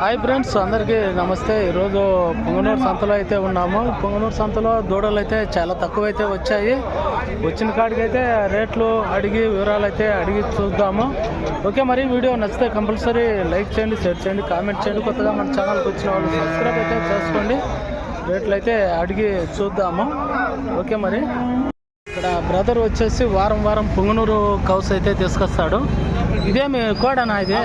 Hi friends అందరికీ నమస్తే. ఈరోజు పొంగనూరు సంతలో అయితే ఉన్నాము. పొంగనూరు సంతలో దూడలు అయితే చాలా తక్కువ అయితే వచ్చాయి. వచ్చిన కాడికి అయితే రేట్లు అడిగి వివరాలు అయితే అడిగి చూద్దాము. ఓకే మరి వీడియో నచ్చితే కంపల్సరీ లైక్ చేయండి షేర్ చేయండి కామెంట్ చేయండి. కొత్తగా మన ఛానల్కి వచ్చిన వాళ్ళు సబ్స్క్రైబ్ అయితే చేసుకోండి. రేట్లు అయితే అడిగి చూద్దాము. ఓకే మరి ఇక్కడ బ్రదర్ వచ్చేసి వారం వారం పొంగనూరు కౌస్ అయితే తీసుకొస్తాడు. ఇదేమి కోడనా ఇది?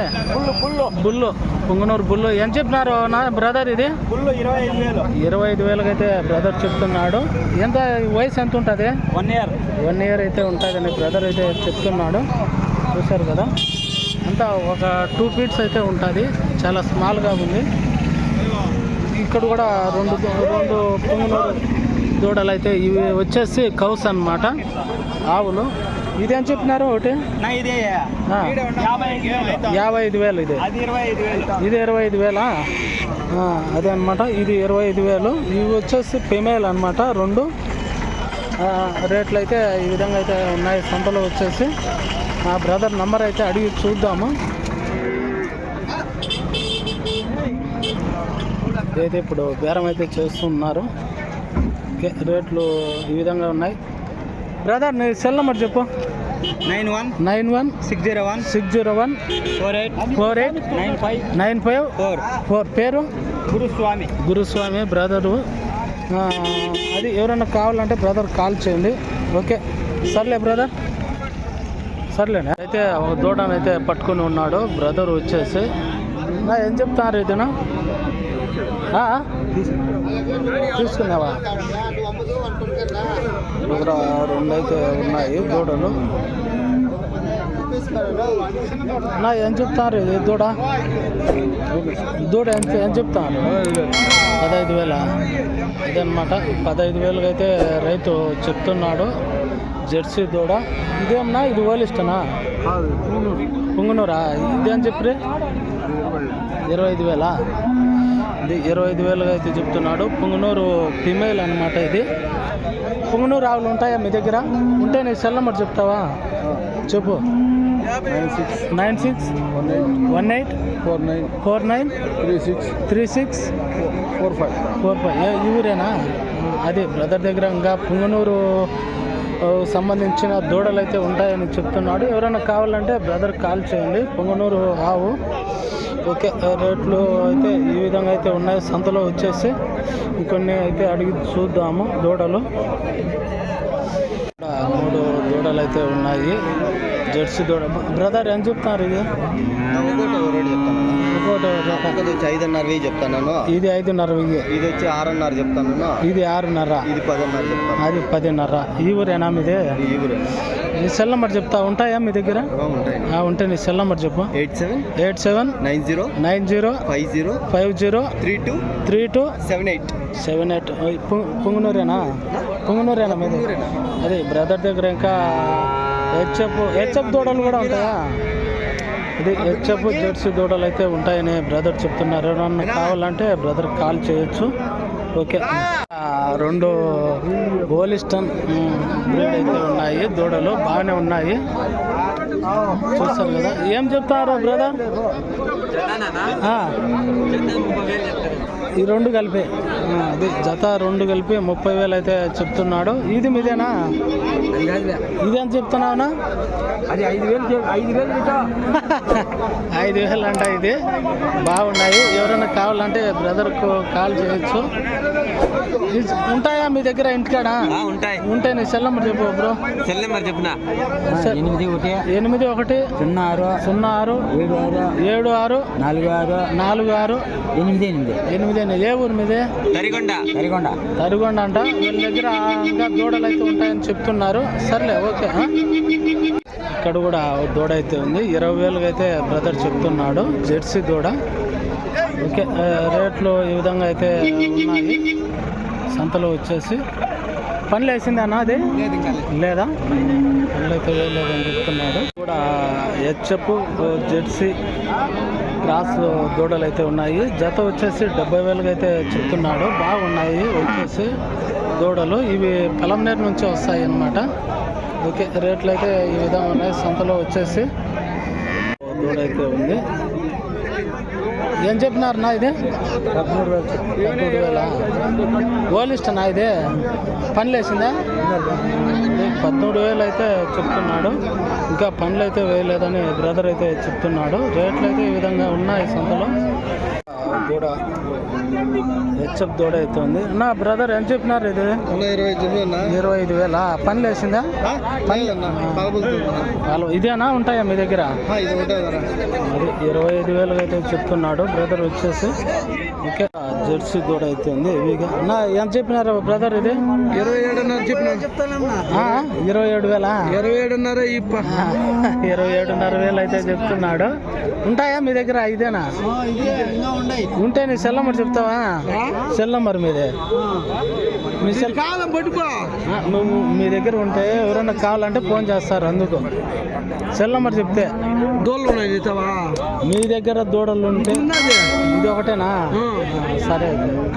పుల్లు బుల్లు పొంగనూరు బుల్లు ఎంత చెప్పినారు నా బ్రదర్ ఇది? పుల్లు ఇరవై ఐదు వేలు. ఇరవై ఐదు వేలకి అయితే బ్రదర్ చెప్తున్నాడు. ఎంత వయసు ఎంత ఉంటుంది? వన్ ఇయర్ వన్ ఇయర్ అయితే ఉంటుందని బ్రదర్ అయితే చెప్తున్నాడు. చూశారు కదా? అంతా ఒక టూ ఫీట్స్ అయితే ఉంటుంది. చాలా స్మాల్గా ఉంది. ఇక్కడ కూడా రెండు రెండు పొంగనూరు దూడలు అయితే ఇవి వచ్చేసి కౌస్ అన్నమాట. ఆవులు. ఇదేం చెప్పినారు ఒకటి? ఆ. యాభై ఐదు వేలు ఇది ఇది. ఇరవై ఐదు వేలా ఆ, అదే అనమాట ఇది ఇరవై ఐదు వేలు. ఇవి వచ్చేసి ఫిమేల్ అనమాట రెండు. ఆ, రేట్లు అయితే ఈ విధంగా అయితే ఉన్నాయి. సంతలో వచ్చేసి. మా బ్రదర్ నంబర్ అయితే అడిగి చూద్దాము. అయితే ఇప్పుడు బేరం అయితే చేస్తున్నారు. రేట్లు ఈ విధంగా ఉన్నాయి. బ్రదర్ నీ సెల్ నెంబర్ చెప్పు. Nine one nine one six zero one six zero one four eight four eight nine five nine five four four. పేరు? గురుస్వామి. గురుస్వామి బ్రదరు. అది ఎవరైనా కావాలంటే బ్రదర్ కాల్ చేయండి. ఓకే. సర్లే బ్రదర్. సర్లేనే. అయితే ఒక దూడను అయితే పట్టుకొని ఉన్నాడు. బ్రదర్ వచ్చేసి. నా ఏం చెప్తారు ఇతను? ఆ? తీసుకున్నావా ఇక్కడ రెండు అయితే ఉన్నాయి దూడలు నా ఏం చెప్తారు? ఇది దూడ? దూడ ఎంత ఏం చెప్తాను పదహైదు వేల? ఇదనమాట పదహైదు వేలకు అయితే రైతు చెప్తున్నాడు. జెర్సీ దూడ. ఇదేమన్నా? ఇది ఓలిస్టనా పుంగునూరా? ఇదేం చెప్పి ఇరవై ఐదు వేలా? ఇది ఇరవై ఐదు వేలుగా అయితే చెప్తున్నాడు. పుంగనూరు ఫిమేల్ అనమాట ఇది. పుంగనూరు ఆవులు ఉంటాయా మీ దగ్గర? ఉంటే నీ సెల్ నెంబర్ చెప్తావా? చెప్పు. Nine six nine six one eight one eight four nine four nine three six three six four five. Four five ఈ ఊరేనా? అదే బ్రదర్ దగ్గర ఇంకా పుంగనూరు సంబంధించిన దూడలు అయితే ఉంటాయని చెప్తున్నాడు. ఎవరైనా కావాలంటే బ్రదర్ కాల్ చేయండి. పుంగనూరు ఆవు ఓకే రేట్లు అయితే ఈ విధంగా అయితే ఉన్నాయి. సంతలో వచ్చేసి ఇంకొన్ని అయితే అడిగి చూద్దాము దూడలు. మూడు దూడలు అయితే ఉన్నాయి. జెర్సీ దూడ. బ్రదర్ ఏం చెప్తున్నారు ఇది? ఒకటి వచ్చి ఐదున్నర వెయ్యి చెప్తాను ఇది ఐదున్నర వెయ్యి ఇది వచ్చి ఆరున్నర చెప్తాను ఇది ఆరున్నర. ఇది పదిన్నర చెప్తాను. అది పదిన్నర. ఈ ఊరేనా మీదే? ఈ ఊరు. నీ సెల్ నెంబర్ చెప్తా ఉంటాయా మీ దగ్గర? ఉంటాయి. నీ సెల్ నెంబర్ చెప్పు. Eight seven eight seven nine zero nine zero five zero five zero three two three two seven eight. Seven eight. పుంగనూరేనా? పుంగనూరేనా మీది. అదే బ్రదర్ దగ్గర ఇంకా హెచ్ఎఫ్ హెచ్ఎఫ్ దూడలు కూడా ఉంటాయా? ఇది హెచ్ఎఫ్ జెర్సీ దూడలు అయితే ఉంటాయని బ్రదర్ చెప్తున్నారు. ఎవరన్నా కావాలంటే బ్రదర్ కాల్ చేయొచ్చు. ఓకే. రెండు గోలిస్టన్ బ్రీడ్ అయితే ఉన్నాయి. దూడలు బాగానే ఉన్నాయి. చూస్తారు కదా. ఏం చెప్తారు బ్రదర్. ఈ రెండు కలిపి. అది జత రెండు కలిపి ముప్పై వేలు అయితే చెప్తున్నాడు. ఇది మీదేనా? ఇదేం చెప్తున్నావునా? అది ఐదు వేలు ఐదు వేలు ఐదు వేలు అంట ఇది. బాగున్నాయి. ఎవరైనా కావాలంటే బ్రదర్కు కాల్ చేయొచ్చు. ఉంటాయా మీ దగ్గర ఇంటికాడ? ఉంటాయి. ఉంటే నీ సెల్ నెంబర్ చెప్పు బ్రో. సెల్ నెంబర్ చెప్పిన. ఎనిమిది ఒకటి ఎనిమిది ఒకటి సున్నా ఆరు సున్నా ఆరు ఏడు ఆరు ఏడు ఆరు నాలుగు ఆరు నాలుగు ఆరు ఎనిమిది ఎనిమిది. ఎనిమిది ఎనిమిది. ఏ ఊరు మీదే? తరిగొండ. తరిగొండ. తరిగొండ అంట. వీళ్ళ దగ్గర ఇంకా దూడలు అయితే ఉంటాయని చెప్తున్నారు. సర్లే ఓకే? ఇక్కడ కూడా ఒక దూడ అయితే ఉంది. ఇరవై వేలుగా అయితే బ్రదర్ చెప్తున్నాడు. జెర్సీ దూడ. ఓకే రేట్లు ఈ విధంగా అయితే ఉన్నాయి. సంతలో వచ్చేసి పనులు వేసింది అన్న అది? లేదా? పనులు అయితే వేయలేదని చెప్తున్నాడు. కూడా హెచ్ఎఫ్ జెర్సీ క్రాస్ దూడలు అయితే ఉన్నాయి. జత వచ్చేసి డెబ్బై వేలుగా అయితే చెప్తున్నాడు. బాగున్నాయి. వచ్చేసి దూడలు. ఇవి పలంనేరు నుంచి వస్తాయి అన్నమాట. ఓకే రేట్లు అయితే ఈ విధంగా ఉన్నాయి. సంతలో వచ్చేసి దూడ అయితే ఉంది. ఏం చెప్పినారు నా ఇది? పదమూడు వేలు. పదమూడు వేల ఓలిస్టనా ఇది? పనిలేసిందా పదమూడు వేలు అయితే చెప్తున్నాడు. ఇంకా పనులు అయితే వేయలేదని బ్రదర్ అయితే చెప్తున్నాడు. రేట్లు అయితే ఈ విధంగా ఉన్నాయి సంతలో. దూడ హెచ్ఎఫ్ దూడ అయితే ఉంది నా బ్రదర్ ఎంత చెప్పినారు ఇది? ఇరవై ఐదు వేల పని లేసిందా పని వాళ్ళు ఇదేనా? ఉంటాయా మీ దగ్గర? అది ఇరవై ఐదు వేలు అయితే చెప్తున్నాడు. బ్రదర్ వచ్చేసి ఓకే జెర్సీ దూడ అయితే ఉంది నా ఎంత చెప్పినారు బ్రదర్ ఇది? ఇరవై ఏడున్నర చెప్పిన. ఇరవై ఏడు వేల? ఇరవై ఏడున్నర ఇరవై ఏడున్నర వేలు అయితే చెప్తున్నాడు. ఉంటాయా మీ దగ్గర? ఇదేనా? ఉంటే నీ సెల్ నెంబర్ చెప్తావా? సెల్ నెంబర్ మీదే. మీ సెల్ కాలం పట్టుకో. మీ దగ్గర ఉంటే ఎవరైనా కావాలంటే ఫోన్ చేస్తారు అందుకు. సెల్ నెంబర్ చెప్తే. నీతవా మీ దగ్గర దూడలు ఉంటే ఇది ఒకటేనా? సరే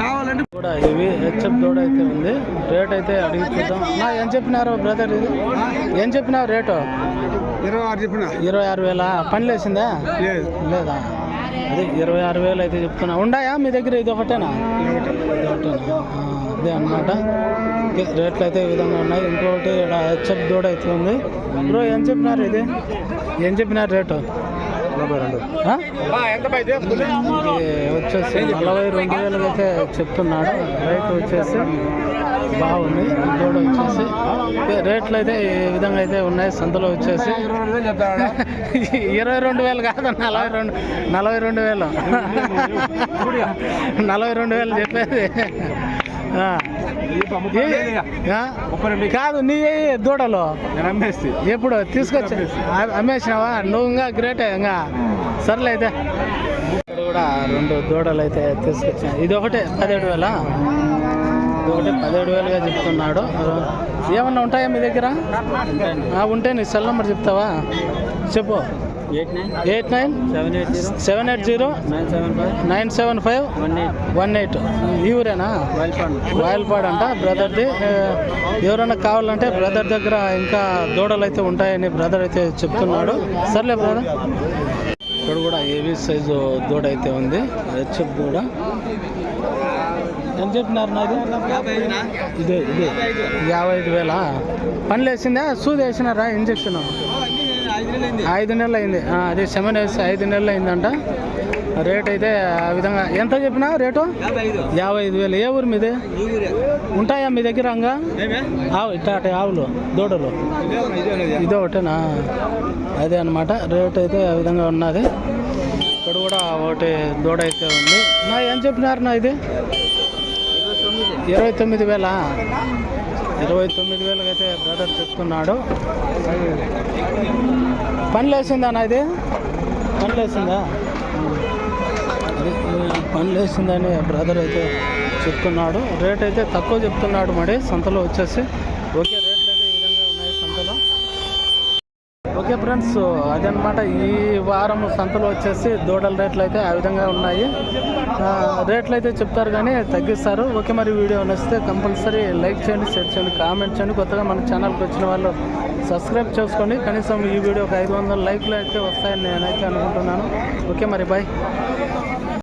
కావాలంటే కూడా ఇవి హెచ్ఎఫ్ దూడ అయితే ఉంది. రేట్ అయితే అడిగి చూద్దాం. నా ఏం చెప్పినారు బ్రదర్ ఇది? ఏం చెప్పినావు రేటు? ఇరవై ఆరు చెప్పిన. ఇరవై ఆరు వేల? పని లేసిందా లేదు. లేదా? అదే ఇరవై ఆరు వేలు అయితే చెప్తున్నా. ఉండాయా? మీ దగ్గర ఇది ఒకటేనా? ఇది ఒకటేనా అదే అనమాట రేట్లు అయితే ఈ విధంగా ఉన్నాయి. ఇంకొకటి ఇక్కడ హెచ్ఎఫ్ దూడ అయితే ఉంది. బ్రో ఏం చెప్పినారు ఇది? ఏం చెప్పినారు రేటు? ఆ? ఇది వచ్చేసి నలభై రెండు వేలకు అయితే చెప్తున్నాడు. రేట్ వచ్చేసి బాగుంది. దూడ వచ్చేసి రేట్లు అయితే ఈ విధంగా అయితే ఉన్నాయి. సంతలో వచ్చేసి ఇరవై రెండు వేలు కాదు నలభై రెండు నలభై రెండు వేలు. నలభై రెండు వేలు చెప్పేది? కాదు నీ దూడలు? ఎప్పుడు? తీసుకొచ్చి. అమ్మేసినావా? నువ్వు ఇంకా గ్రేటే ఇంకా. సర్లే అయితే. ఇక్కడ కూడా రెండు దూడలు అయితే తీసుకొచ్చాను. ఇది ఒకటే పదిహేడు వేల? ఇది ఒకటి పదిహేడు వేలుగా చెప్తున్నాడు. ఏమన్నా ఉంటాయా మీ దగ్గర? ఆ, ఉంటే నీ సెల్ నెంబర్ చెప్తావా? చెప్పు. Eight nine? Seven eight zero? Nine seven five? One eight ఈ ఊరేనా? వాయల్పాడు అంట బ్రదర్ది ఎవరైనా కావాలంటే బ్రదర్ దగ్గర ఇంకా దూడలు అయితే ఉంటాయని బ్రదర్ అయితే చెప్తున్నాడు. సర్లే బ్రదర్. ఇక్కడ కూడా ఏవి సైజు దూడ అయితే ఉంది. హెచ్ఎఫ్ దూడ. ఎంత చెప్పినారు నాది? ఇదే ఇదే. యాభై ఐదు వేల? పనులు వేసిందా? సూది వేసినారా? ఇంజక్షన్? ఐదు నెలలు అయింది. అదే సెవెన్ వేసి ఐదు నెలలు అయిందంట. రేట్ అయితే ఆ విధంగా ఎంత చెప్పినా రేటు? యాభై ఐదు వేలు. ఏ ఊరు మీది? ఉంటాయా మీ దగ్గర అంగా? ఆవు ఇట్లాంటి ఆవులు దూడలు. ఇదే ఒకటేనా? అదే అనమాట రేట్ అయితే ఆ విధంగా ఉన్నది. ఇక్కడ కూడా ఒకటి దూడ అయితే ఉంది. నా ఏం చెప్పినారు నా ఇది? ఇరవై తొమ్మిది వేల? ఇరవై తొమ్మిది వేలకు అయితే బ్రదర్ చెప్తున్నాడు. పని లేసిందా నా ఇది పని లేసిందా పని లేసిందని బ్రదర్ అయితే చెప్తున్నాడు. రేట్ అయితే తక్కువ చెప్తున్నాడు మరి సంతలో వచ్చేసి ఓకే రేట్లు అయితే ఈ విధంగా ఉన్నాయి సంతలో ఓకే ఫ్రెండ్స్ అదనమాట ఈ వారం సంతలో వచ్చేసి దూడల రేట్లు అయితే ఆ విధంగా ఉన్నాయి. రేట్లు అయితే చెప్తారు కానీ తగ్గిస్తారు. ఓకే మరి వీడియో నచ్చితే కంపల్సరీ లైక్ చేయండి షేర్ చేయండి కామెంట్ చేయండి. కొత్తగా మన ఛానల్కి వచ్చిన వాళ్ళు సబ్స్క్రైబ్ చేసుకోండి. కనీసం ఈ వీడియోకి ఐదు వందల లైక్లు అయితే వస్తాయని నేనైతే అనుకుంటున్నాను. ఓకే మరి బాయ్.